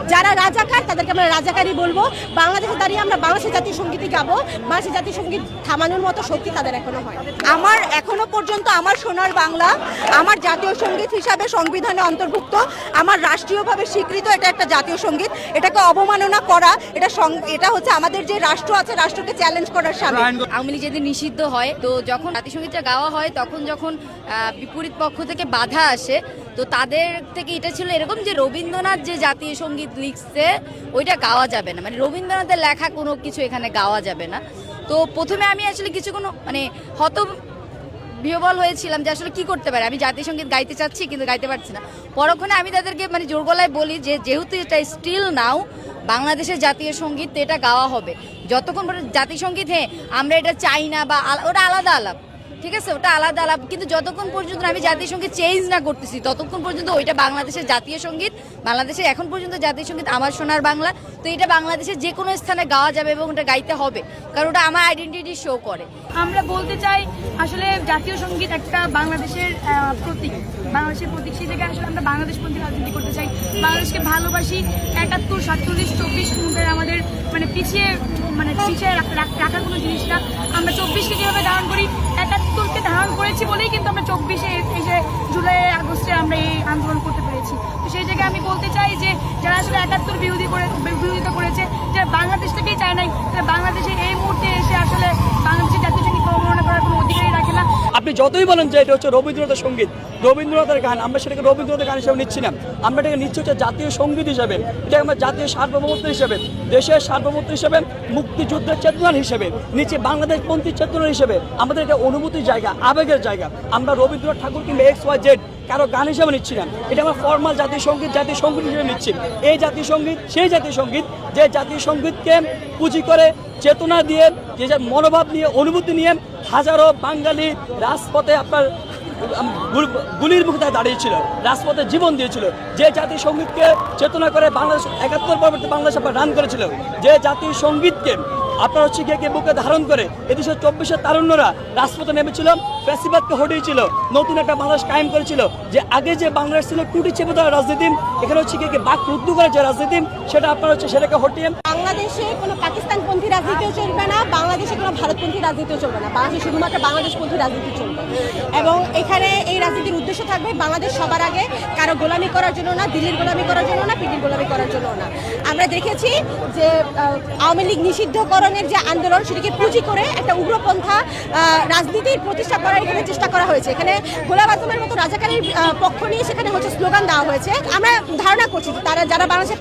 যারা রাজাকার তাদেরকে আমরা রাজাকারই বলব। বাংলাদেশে দাঁড়িয়ে আমরা বাংলাদেশের জাতীয় সঙ্গীতই গাবো। বাংলাদেশের জাতীয় সংগীত থামানোর মতো শক্তি তাদের এখনও হয় আমার এখনও পর্যন্ত আমার সোনার বাংলা আমার জাতীয় সংগীত হিসাবে সংবিধানে অন্তর্ভুক্ত আমার রাষ্ট্রীয়ভাবে স্বীকৃত এটা একটা জাতীয় সংগীত। এটাকে অবমাননা করা এটা এটা হচ্ছে আমাদের যে রাষ্ট্র আছে রাষ্ট্রকে চ্যালেঞ্জ করার সামিল। আওয়ামী লীগ যেদিন নিষিদ্ধ হয় তো যখন জাতিসংগীতটা গাওয়া হয় তখন যখন আহ, বিপরীত পক্ষ থেকে বাধা আসে তো তাদের থেকে এটা ছিল এরকম যে রবীন্দ্রনাথ যে জাতীয় সংগীত লিখছে, ওইটা গাওয়া যাবে না। মানে রবীন্দ্রনাথের লেখা কোনো কিছু এখানে গাওয়া যাবে না। তো প্রথমে আমি আসলে কিছু কোনো মানে হত বিহবল হয়েছিলাম যে আসলে কি করতে পারে। আমি জাতীয় সংগীত গাইতে চাচ্ছি কিন্তু গাইতে পারছি না। পরক্ষণে আমি তাদেরকে মানে জোর গলায় বলি যে, যেহেতু এটা স্টিল নাও বাংলাদেশের জাতীয় সংগীত এটা গাওয়া হবে। যতক্ষণ জাতীয় সংগীত হ্যাঁ আমরা এটা চাই না বা ওটা আলাদা আলাপ। ঠিক আছে, ওটা আলাদা আলাপ কিন্তু যতক্ষণ পর্যন্ত আমি জাতীয় সংগীত চেঞ্জ না করতেছি, ততক্ষণ পর্যন্ত ওইটা বাংলাদেশের জাতীয় সংগীত, বাংলাদেশের এখন পর্যন্ত জাতীয় সংগীত আমার সোনার বাংলা, তো এটা বাংলাদেশের যে কোনো স্থানে গাওয়া যাবে এবং ওটা গাইতে হবে, কারণ ওটা আমার আইডেন্টিটি শো করে। আমরা বলতে চাই, আসলে জাতীয় সংগীত একটা বাংলাদেশের প্রতীক। বাংলাদেশের প্রতীক সেই থেকে আসলে আমরা বাংলাদেশ বাংলাদেশপন্থী রাজনীতি করতে চাই। বাংলাদেশকে ভালোবাসি একাত্তর, সাতচল্লিশ, চব্বিশ মধ্যে আমাদের মানে পিছিয়ে মানে পিছিয়ে রাখ- রাখ- রাখার কোনো জিনিস না। আমরা চব্বিশকে যেভাবে ধারণ করি একাত্তরকে ধারণ করেছি বলেই কিন্তু আমরা চব্বিশে এসে জুলাই, আগস্টে আমরা এই আন্দোলন করতে পেরেছি। তো সেই জায়গায় আমি বলতে চাই যে, যারা আসলে একাত্তর বিরোধী করে, বিরোধিতা করেছে, যারা বাংলাদেশটাকেই চায় নাই বাংলাদেশে এই মুহূর্তে এসে আসলে বাংলাদেশের জাতীয় সংগীত অবমাননা করার কোনো অধিকারই রাখে না। আপনি যতই বলেন যে এটা হচ্ছে রবীন্দ্রনাথ সংগীত রবীন্দ্রনাথের গান, আমরা সেটাকে রবীন্দ্রনাথের গান হিসেবে নিচ্ছি না। আমরা এটাকে নিচ্ছি হচ্ছে জাতীয় সংগীত হিসেবে। এটা আমরা জাতীয় সার্বভৌমত্ব হিসেবে, দেশের সার্বভৌমত্ব হিসেবে, মুক্তিযুদ্ধের চেতনার হিসেবে নিচে বাংলাদেশ পন্থী চেতনার হিসেবে। আমাদের এটা অনুভূতির জায়গা, আবেগের জায়গা। আমরা রবীন্দ্রনাথ ঠাকুর কিংবা এক্স ওয়াই জেড কারও গান হিসেবে নিচ্ছি না। এটা আমরা ফর্মাল জাতীয় সংগীত জাতীয় সংগীত হিসেবে নিচ্ছি। এই জাতীয় সংগীত, সেই জাতীয় সংগীত, যে জাতীয় সঙ্গীতকে পুঁজি করে চেতনা দিয়ে যে মনোভাব নিয়ে, অনুভূতি নিয়ে হাজারো বাঙালি রাজপথে আপনার গুলির মুখে দাঁড়িয়েছিল, রাজপথে জীবন দিয়েছিল। যে জাতীয় সঙ্গীতকে চেতনা করে বাংলাদেশ একাত্তর পরবর্তী বাংলাদেশ আপনার রান করেছিল, যে জাতীয় সঙ্গীতকে আপনার হচ্ছে গিয়ে বুকে ধারণ করে এদেশের চব্বিশের তারুণ্যরা রাজপথে নেমেছিল, ফ্যাসিবাদকে হটিয়েছিল, নতুন একটা বাংলাদেশ কায়েম করেছিল, যে আগে যে বাংলাদেশ ছিল টুটি চেপে দেওয়া রাজনীতি, এখানে হচ্ছে গিয়ে বাক রুদ্ধ করে যে রাজনীতি, সেটা আপনার হচ্ছে সেটাকে হটিয়ে বাংলাদেশে কোনো পাকিস্তানপন্থী রাজনীতিও চলবে না, বাংলাদেশে কোনো ভারতপন্থী রাজনীতিও চলবে না। বাংলাদেশে শুধুমাত্র বাংলাদেশপন্থী রাজনীতি চলবে। এবং এখানে এই রাজনীতির উদ্দেশ্য থাকবে বাংলাদেশ সবার আগে কারও গোলামি করার জন্য না, দিল্লির গোলামি করার জন্য না পিটির গোলামি করার জন্য না। আমরা দেখেছি যে আওয়ামী লীগ নিষিদ্ধকরণের যে আন্দোলন, সেটিকে পুঁজি করে একটা উগ্রপন্থা রাজনীতির প্রতিষ্ঠা করার এখানে চেষ্টা করা হয়েছে। এখানে গোলাম আজমের মতো রাজাকারের পক্ষ নিয়ে সেখানে হচ্ছে স্লোগান দেওয়া হয়েছে। আমরা ধারণা করছি তারা যারা পাকিস্তান